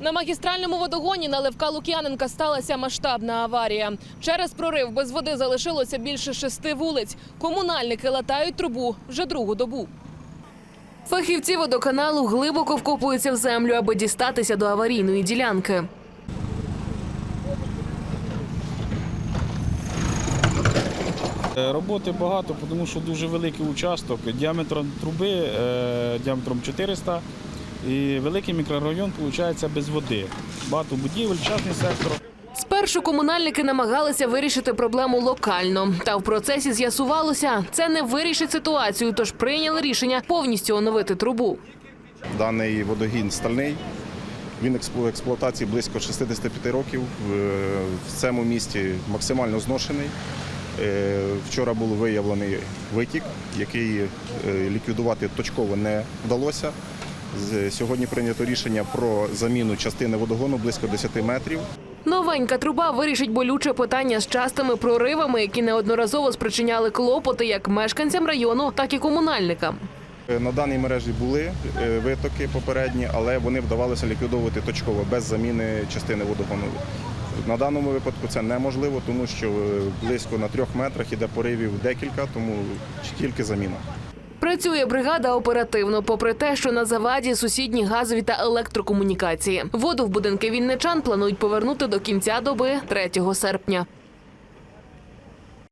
На магістральному водогоні на Левка Лук'яненка сталася масштабна аварія. Через прорив без води залишилося більше шести вулиць. Комунальники латають трубу вже другу добу. Фахівці водоканалу глибоко вкопуються в землю, аби дістатися до аварійної ділянки. Е, Роботи багато, тому що дуже великий участок. Діаметром труби е, діаметром 400 і великий мікрорайон виходить без води. Багато будівель, частний сектор. Спершу комунальники намагалися вирішити проблему локально. Та в процесі з'ясувалося, це не вирішить ситуацію, тож прийняли рішення повністю оновити трубу. Даний водогін стальний. Він в експлуатації близько 65 років. В- цьому місті максимально зношений. Е, Вчора був виявлений витік, який е, ліквідувати точково не вдалося. Сьогодні прийнято рішення про заміну частини водогону близько 10 метрів. Новенька труба вирішить болюче питання з частими проривами, які неодноразово спричиняли клопоти як мешканцям району, так і комунальникам. Е, На даній мережі були е, витоки попередні, але вони вдавалося ліквідовувати точково без заміни частини водогону. На даному випадку це неможливо, тому що е, близько на трьох метрах іде поривів декілька, тому тільки заміна. Працює бригада оперативно, попри те, що на заваді сусідні газові та електрокомунікації. Воду в будинки вінничан планують повернути до кінця доби 3 серпня.